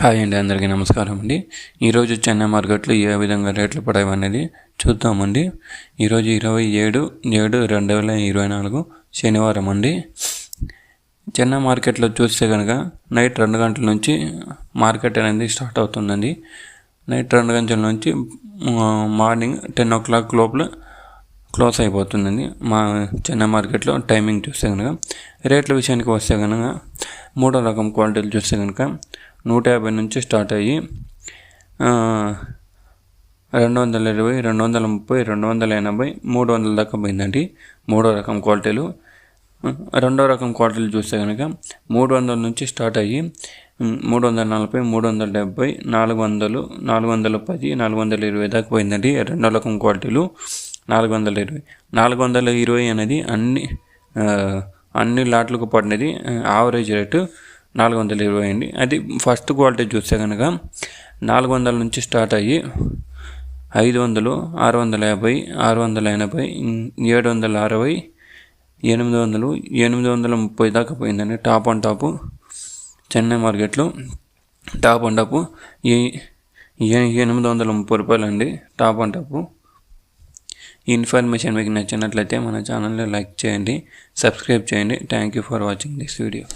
Hi అండి అందరికీ నమస్కారం అండి. ఈరోజు చెన్నై మార్కెట్లో ఏ విధంగా రేట్లు పడాయి అనేది చూద్దామండి. ఈరోజు ఇరవై ఏడు ఏడు రెండు వేల ఇరవై నాలుగు శనివారం అండి. చెన్నై మార్కెట్లో చూస్తే కనుక నైట్ రెండు గంటల నుంచి మార్కెట్ అనేది స్టార్ట్ అవుతుందండి. నైట్ రెండు గంటల నుంచి మార్నింగ్ టెన్ ఓ క్లాక్ లోపల క్లోజ్ అయిపోతుందండి. మా చెన్నై మార్కెట్లో టైమింగ్ చూస్తే కనుక రేట్ల విషయానికి వస్తే కనుక మూడో రకం క్వాలిటీలు చూస్తే కనుక నూట యాభై నుంచి స్టార్ట్ అయ్యి రెండు వందల ఇరవై రెండు వందల ముప్పై రెండు వందల ఎనభై మూడు వందల దాకా పోయిందండి. మూడో రకం క్వాలిటీలు. రెండో రకం క్వాలిటీలు చూస్తే కనుక మూడు వందల నుంచి స్టార్ట్ అయ్యి మూడు వందల నలభై మూడు వందల డెబ్బై నాలుగు వందలు నాలుగు వందల పది నాలుగు వందల ఇరవై దాకా పోయిందండి రెండో రకం క్వాలిటీలు. నాలుగు వందల ఇరవై నాలుగు వందల ఇరవై అనేది అన్ని అన్ని లాట్లకు పడినది ఆవరేజ్ రేటు నాలుగు వందల ఇరవై అండి అది ఫస్ట్ క్వాలిటీ చూస్తే కనుక నాలుగు వందల నుంచి స్టార్ట్ అయ్యి ఐదు వందలు ఆరు వందల యాభై ఆరు వందల ఎనభై ఏడు వందల అరవై ఎనిమిది వందలు ఎనిమిది వందల ముప్పై దాకా పోయిందండి. టాప్ అండ్ టాపు చెన్నై మార్కెట్లో టాప్ అండ్ టాప్ ఎనిమిది వందల ముప్పై రూపాయలు అండి టాప్ అండ్ టాపు ఈ ఇన్ఫర్మేషన్ మీకు నచ్చినట్లయితే మన ఛానల్ని లైక్ చేయండి సబ్స్క్రైబ్ చేయండి. Thank you for watching this video